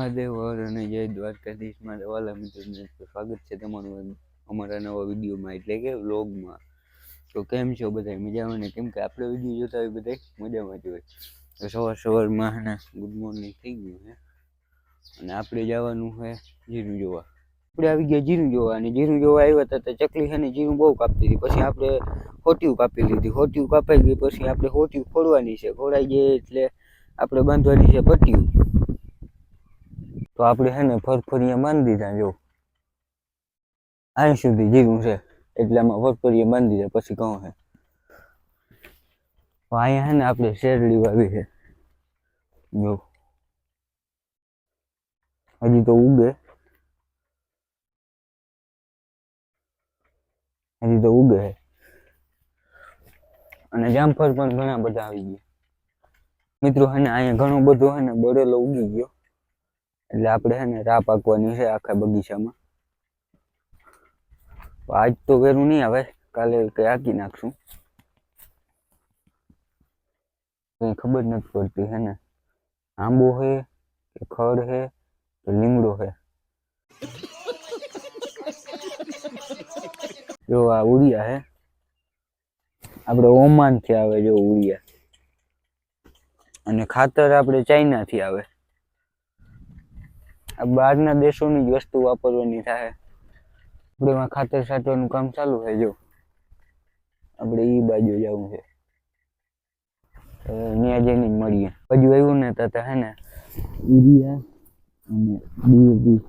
મહાદેવ અને જય દ્વારકાધીશમાં વાલા મિત્રોને સ્વાગત છે તમારું અમારા નવા વિડીયોમાં, એટલે કે વ્લોગમાં. તો કેમ છો બધા? મજામાં ને? કેમ કે આપણે વીડિયો જોતા હોય બધા, મજામાં જ હોય. તો સવાર સવારમાં ને ગુડ મોર્નિંગ થઈ ગયું છે અને આપણે જવાનું છે જીરું જોવા. આપણે આવી ગયા જીરું જોવા અને જીરું જોવા આવ્યા હતા તો ચકલી છે ને જીરું બહુ કાપતી હતી. પછી આપણે હોટિયું કાપી લીધી. હોટિયું કાપાઈ ગઈ, પછી આપણે હોટિયું ખોડવાની છે. ખોડાઈ ગઈ એટલે આપણે બાંધવાની છે પટ્ટીયું તો આપણે હે ને ફરફરિયા બાંધી દીધા જો. અહીં સુધી જીરું છે. એટલે આમાં ફરફરિયા બાંધી દીધા, પછી કહું તો અહીંયા છે ને આપણે શેરડી વાવી છે. જો. હજી તો ઉગે. હજી તો ઉગે છે અને જામફળ પણ ઘણા બધા આવી ગયા. મિત્રો હે ને અહીંયા ઘણું બધું હે ને બરેલો ઉગી ગયો. એટલે આપણે હે ને રા પાકવાની છે આખા બગીચામાં. આજ તો વેરું નહીં આવે, કાલે કઈ આકી નાખશું. કઈ ખબર નથી પડતી હે ને. આંબો હે કે ખડ હે કે લીમડો હે. જો આ ઉડિયા હે. આપણે ઓમાનથી આવે જો ઉડિયા. અને ખાતર આપણે ચાઇના થી આવે. બહારના દેશોની જ વસ્તુ વાપરવાની થાય. આપણે એમાં ખાતર સાચવાનું કામ ચાલુ છે જો. આપણે ઈ બાજુ જવું છે. ત્યાં જઈને મળીએ. હજુ આવ્યું ને તો હે ને યુરિયા અને ડીએપી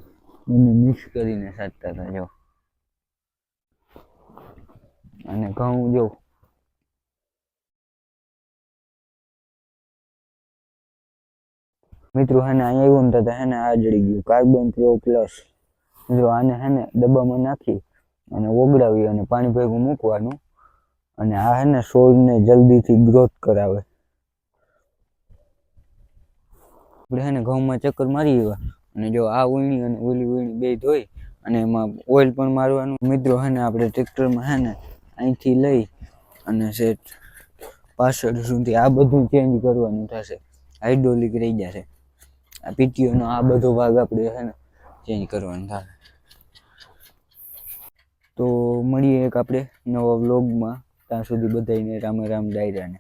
એને મિક્સ કરીને સાચતા હતા, જો. અને ઘઉં, જો. મિત્રો હે ને અહીંયા આવ્યું ને તો હે ને આ જડી ગયું. કાર્બન પ્રો પ્લસ મિત્રો, આને હે ને ડબ્બામાં નાખી અને ઓગળાવી અને પાણી ભેગું મૂકવાનું. અને આ હે ને છોડને જલ્દીથી ગ્રોથ કરાવે. આપણે હે ને ઘઉંમાં ચક્કર મારી એવા અને જો આ ઉણી અને ઓલી ઉણી બે ધોઈ અને એમાં ઓઇલ પણ મારવાનું. મિત્રો હે ને આપણે ટ્રેક્ટરમાં હે ને અહીંથી લઈ અને સેટ પાછળ સુધી આ બધું ચેન્જ કરવાનું થશે. હાઇડ્રોલિક રહી જશે. આ પીટીઓનો આ બધો ભાગ આપણે છે ને ચેન્જ કરવાનો થાય. તો મળીએ એક આપણે નવા વ્લોગમાં ત્યાં સુધી બધાને રામે રામ, ડાયરાને.